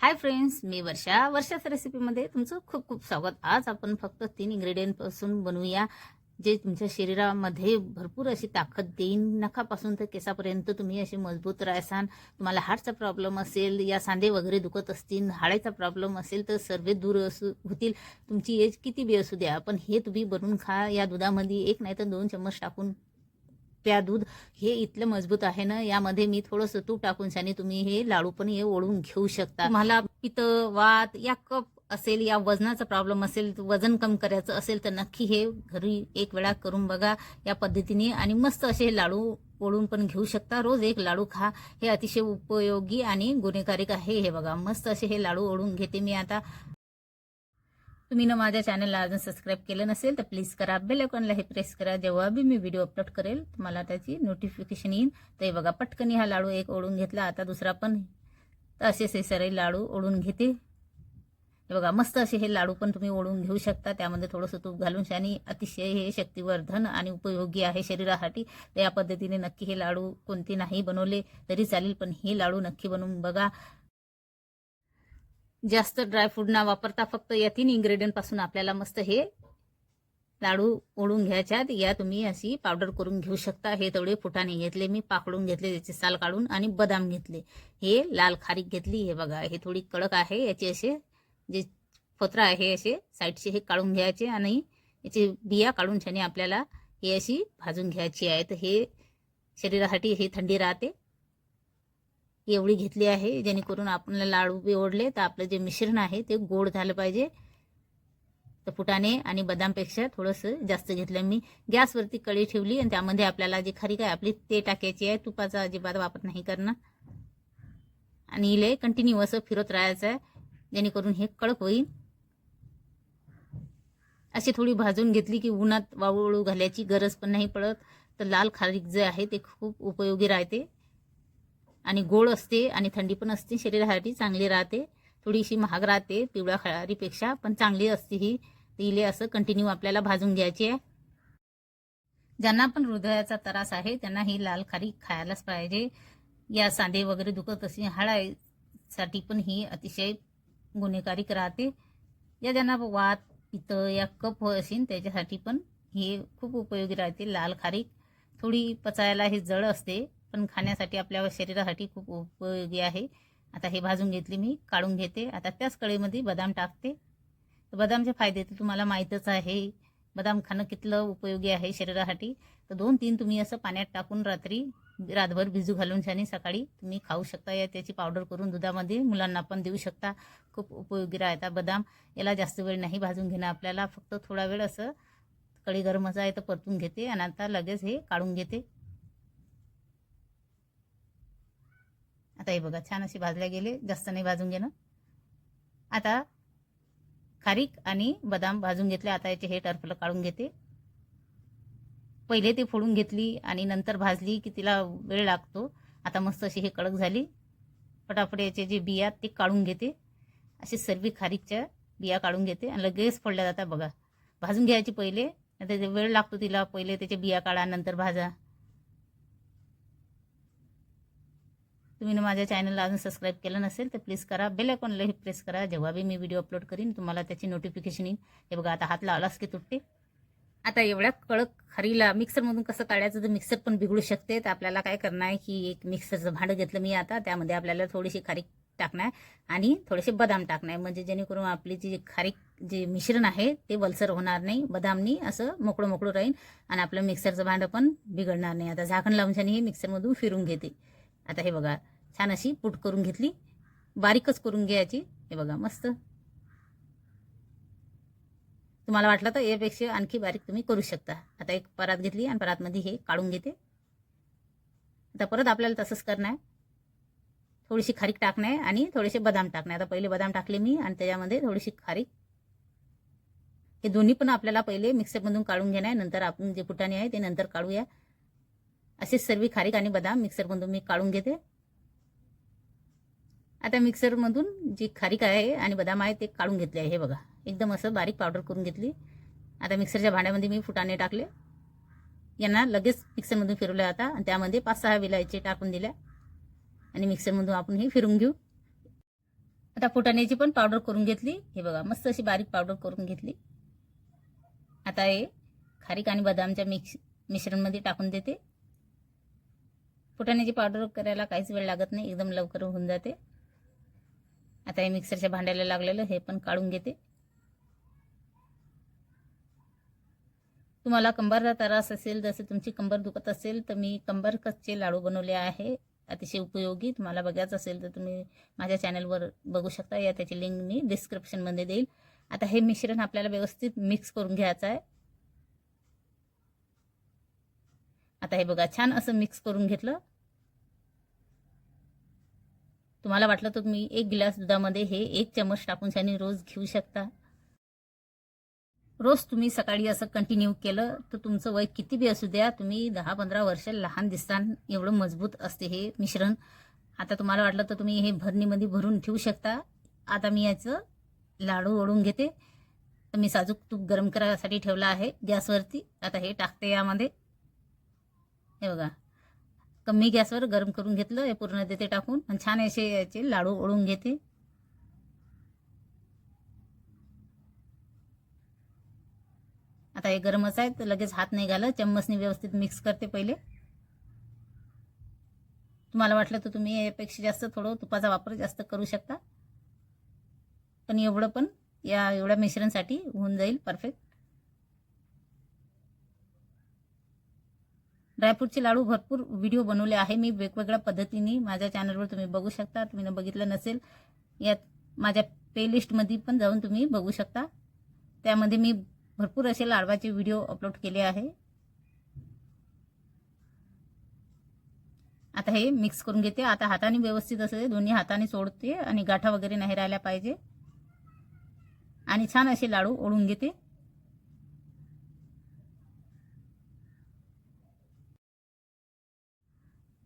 Hi friends मी वर्षा. वर्षाच्या रेसिपीमध्ये तुमचं खूप खूप स्वागत. आज आपण फक्त तीन इन्ग्रेडियंटपासून बनवूया जे तुमच्या शरीरामध्ये भरपूर अशी ताकद देईन. नखापासून तर केसापर्यंत तुम्ही असे मजबूत राहसान. तुम्हाला हार्टचा प्रॉब्लेम असेल या सांधे वगैरे दुखत असतील हाडाचा प्रॉब्लेम असेल तर सर्व दूर असू होतील. तुमची एज किती बी असू द्या पण हे तुम्ही बनवून खा. या दुधामध्ये एक नाही तर दोन चम्मच टाकून प्या दूध हे इथलं मजबूत आहे ना यामध्ये मी थोडंसं तूप टाकून शाने तुम्ही हे लाडू पण हे ओढून घेऊ शकता. मला पित वात या कप असेल या वजनाचा प्रॉब्लेम असेल वजन कम करायचं असेल तर नक्की हे घरी एक वेळा करून बघा या पद्धतीने आणि मस्त असे हे लाडू ओढून पण घेऊ शकता. रोज एक लाडू खा. हे अतिशय उपयोगी आणि गुन्हेगारिक आहे. हे बघा मस्त असे हे लाडू ओढून घेते मी आता. तुम्ही ना माझ्या चॅनलला अजून सबस्क्राईब केलं नसेल तर प्लीज करा. बेल आयकॉनला हे प्रेस करा. जेव्हा बी मी व्हिडिओ अपलोड करेल तुम्हाला त्याची नोटिफिकेशन येईल तर हे बघा पटकनी हा लाडू एक ओढून घेतला. आता दुसरा पण तर असे हे सारे लाडू ओढून घेते. हे बघा मस्त असे हे लाडू पण तुम्ही ओढून घेऊ शकता. त्यामध्ये थोडंसं तूप घालून शानी अतिशय हे शक्तिवर्धन आणि उपयोगी आहे शरीरासाठी. तर या पद्धतीने नक्की हे लाडू कोणते नाही बनवले तरी चालेल पण हे लाडू नक्की बनवून बघा. जास्त ड्रायफ्रूट ना वापरता फक्त या तीन इंग्रेडियंटपासून आपल्याला मस्त हे लाडू ओढून घ्यायच्यात या तुम्ही अशी पावडर करून घेऊ शकता. हे तेवढे फुटाने घेतले मी पाकडून घेतले त्याचे साल काढून आणि बदाम घेतले. हे लाल खारीक घेतली. हे बघा हे थोडी कडक आहे. याचे असे जे फोत्रा आहे असे साईडचे हे काढून घ्यायचे आणि याचे बिया काढून छाने आपल्याला हे अशी भाजून घ्यायची आहे तर हे शरीरासाठी हे थंडी राहते. एवढी घेतली आहे जेणेकरून आपण लाडू बिवडले ओढले तर आपलं जे मिश्रण आहे ते गोड झालं पाहिजे. तर फुटाणे आणि बदामपेक्षा थोडंसं जास्त घेतलं. मी गॅसवरती कळी ठेवली आणि त्यामध्ये आपल्याला जी खरी काय आपली ते टाकायची आहे. तुपाचा अजिबात वापर नाही करणं. आणि इले कंटिन्यू असं फिरत राहायचं आहे जेणेकरून हे कडक होईल. अशी थोडी भाजून घेतली की उन्हात वाळू घालायची गरज पण नाही पडत. तर लाल खारीक जे आहे ते खूप उपयोगी राहते. आणि गोड असते आणि थंडी पण असते. शरीरासाठी चांगली राहते. थोडीशी महाग राहते पिवळ्या खळारीपेक्षा पण चांगली असते ही. तिले असं कंटिन्यू आपल्याला भाजून घ्यायची आहे. ज्यांना पण हृदयाचा त्रास आहे त्यांना ही लाल खारी खायलाच पाहिजे. या सांधे वगैरे दुखत असे हाडासाठी पण ही अतिशय गुन्हेगारिक राहते. या ज्यांना वात पित्त या कप असेल त्याच्यासाठी पण हे खूप उपयोगी राहते लाल खारीक. थोडी पचायला हे जड असते. पण खाण्यासाठी आपल्या शरीरासाठी खूप उपयोगी आहे. आता हे भाजून घेतली मी काढून घेते. आता त्याच कळीमध्ये बदाम टाकते. तर बदामचे फायदे तर तुम्हाला माहीतच आहे. बदाम खाणं कितलं उपयोगी आहे शरीरासाठी. तर दोन तीन तुम्ही असं पाण्यात टाकून रात्री रातभर भिजू घालून छानी सकाळी तुम्ही खाऊ शकता. या त्याची पावडर करून दुधामध्ये मुलांना पण देऊ शकता. खूप उपयोगी राहतात बदाम. याला जास्त वेळ नाही भाजून घेणं आपल्याला. फक्त थोडा वेळ असं कढी गरमच आहे तर परतून घेते आणि आता लगेच हे काढून घेते. आता हे बघा छान असे भाजल्या गेले. जास्त नाही भाजून घेणं आता खारीक आणि बदाम भाजून घेतले. आता याचे हे टर्फलं काढून घेते. पहिले ते फोडून घेतली आणि नंतर भाजली की तिला वेळ लागतो. आता मस्त अशी हे कडक झाली. फटाफट याचे जे बिया ते काढून घेते. असे सर्व खारीकच्या बिया काढून घेते. आणि लगेच फोडल्या जातात बघा. भाजून घ्यायची पहिले. त्याचे वेळ लागतो तिला. पहिले त्याचे बिया काढा नंतर भाजा. तुम्ही माझ्या चॅनलला अजून सबस्क्राईब केलं नसेल तर प्लीज करा. बेल आयकॉनलाही प्रेस करा. जेव्हा बी मी व्हिडिओ अपलोड करीन तुम्हाला त्याची नोटिफिकेशन येईल. हे बघा आता हात लावलाच की तुटते. आता एवढ्या कडक खारीला मिक्सरमधून कसं काढायचं? तर मिक्सर पण बिघडू शकते. तर आपल्याला काय करणार आहे की एक मिक्सरचं भांडं घेतलं मी आता. त्यामध्ये आपल्याला थोडीशी खारीक टाकणार आणि थोडेसे बदाम टाकणार. म्हणजे जेणेकरून आपली जी खारीक जे मिश्रण आहे ते वलसर होणार नाही. बदामनी असं मोकळं मोकळं राहील आणि आपलं मिक्सरचं भांडं पण बिघडणार नाही. आता झाकण लावून हे मिक्सरमधून फिरून घेते. आता हे बघा छान अशी पुट करून घेतली. बारीकच करून घ्यायची. हे बघा मस्त. तुम्हाला वाटलं तर यापेक्षा आणखी बारीक तुम्ही करू शकता. आता एक परात घेतली आणि परातमध्ये हे काढून घेते. आता परत आपल्याला तसंच करणार आहे. थोडीशी खारीक टाकणे आणि थोडेसे बदाम टाकणे आता पहिले बदाम टाकले मी आणि त्याच्यामध्ये थोडीशी खारीक. हे दोन्ही पण आपल्याला पहिले मिक्सरमधून काढून घेणार नंतर आपण जे फुटाणे आहे ते नंतर काढूया. असेच सर्व खारीक आणि बदाम मिक्सरमधून मी काढून घेते. आता मिक्सरमधून जी खारीक आहे आणि बदाम आहे ते काढून घेतले आहे हे बघा. एकदम असं बारीक पावडर करून घेतली. आता मिक्सरच्या भांड्यामध्ये मी फुटाणे टाकले. यांना लगेच मिक्सरमधून फिरवलं आता आणि त्यामध्ये पाच सहा विलायचे टाकून दिल्या. आणि मिक्सरमधून आपण हे फिरून घेऊ. आता फुटाण्याची पण पावडर करून घेतली. हे बघा मस्त अशी बारीक पावडर करून घेतली. आता हे खारीक आणि बदामच्या मिक्स मिश्रणमध्ये टाकून देते. फुटाण्याची पावडर करायला काहीच वेळ लागत नाही एकदम लवकर होऊन जाते. आता हे मिक्सरच्या भांड्याला लागलेलं हे पण काढून घेते. तुम्हाला कंबरचा त्रास असेल जसं तुमची कंबर दुखत असेल तर मी कंबर कच्चे लाडू बनवले आहे. अतिशय उपयोगी. तुम्हाला बघायचं असेल तर तुम्ही माझ्या चॅनलवर बघू शकता. या त्याची लिंक मी डिस्क्रिप्शनमध्ये देईल. आता हे मिश्रण आपल्याला व्यवस्थित मिक्स करून घ्यायचं आहे. आता हे बघा छान असं मिक्स करून घेतलं. तुम्हाला वाटलं तर तुम्ही एक गिलास दुधामध्ये हे एक चमच टाकून छान रोज घेऊ शकता. रोज तुम्ही सकाळी असं कंटिन्यू केलं तर तुमचं वय किती बी असू द्या तुम्ही दहा पंधरा वर्ष लहान दिसतान एवढं मजबूत असते हे मिश्रण. आता तुम्हाला वाटलं तर तुम्ही हे भरणीमध्ये भरून ठेवू शकता. आता मी याचं लाडू ओढून घेते. तर मी साजूक तूप गरम करायसाठी ठेवला आहे गॅसवरती. आता हे टाकते यामध्ये. हे बघा. कमी गॅसवर गरम करून घेतलं हे पूर्ण देते टाकून आणि छान असे याचे लाडू ओढून घेते. आता हे गरमच आहे तर लगेच हात नाही घालत चम्मचने व्यवस्थित मिक्स करते पहिले. तुम्हाला वाटलं तर तुम्ही यापेक्षा जास्त थोडं तुपाचा वापर जास्त करू शकता. पण एवढं पण या एवढ्या मिश्रणसाठी होऊन जाईल परफेक्ट ड्रायफ्रूटचे लाडू भरपूर व्हिडिओ बनवले आहे. मी वेगवेगळ्या पद्धतीने माझ्या चॅनलवर तुम्ही बघू शकता. तुम्ही बघितलं नसेल यात माझ्या प्लेलिस्टमध्ये पण जाऊन तुम्ही बघू शकता. त्यामध्ये मी भरपूर असे लाडवाचे व्हिडिओ अपलोड केले आहे. आता हे मिक्स करून घेते. आता हाताने व्यवस्थित असं दोन्ही हाताने सोडते आणि गाठा वगैरे नाही राहिल्या पाहिजे. आणि छान असे लाडू ओढून घेते.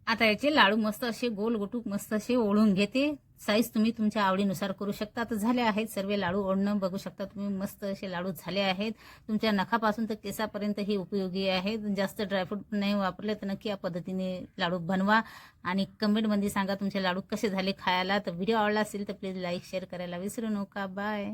आता याचे लाडू मस्त असे गोल गोटूक मस्त असे ओढून घेते. साईज तुम्ही तुमच्या आवडीनुसार करू शकता. तर झाले आहेत सर्व लाडू ओढणं. बघू शकता तुम्ही मस्त असे लाडू झाले आहेत. तुमच्या नखापासून तर केसापर्यंत हे उपयोगी आहेत. जास्त ड्रायफ्रूट नाही वापरले तर नक्की या पद्धतीने लाडू बनवा. आणि कमेंटमध्ये सांगा तुमचे लाडू कसे झाले खायला. तर व्हिडिओ आवडला असेल तर प्लीज लाईक शेअर करायला विसरू नका. बाय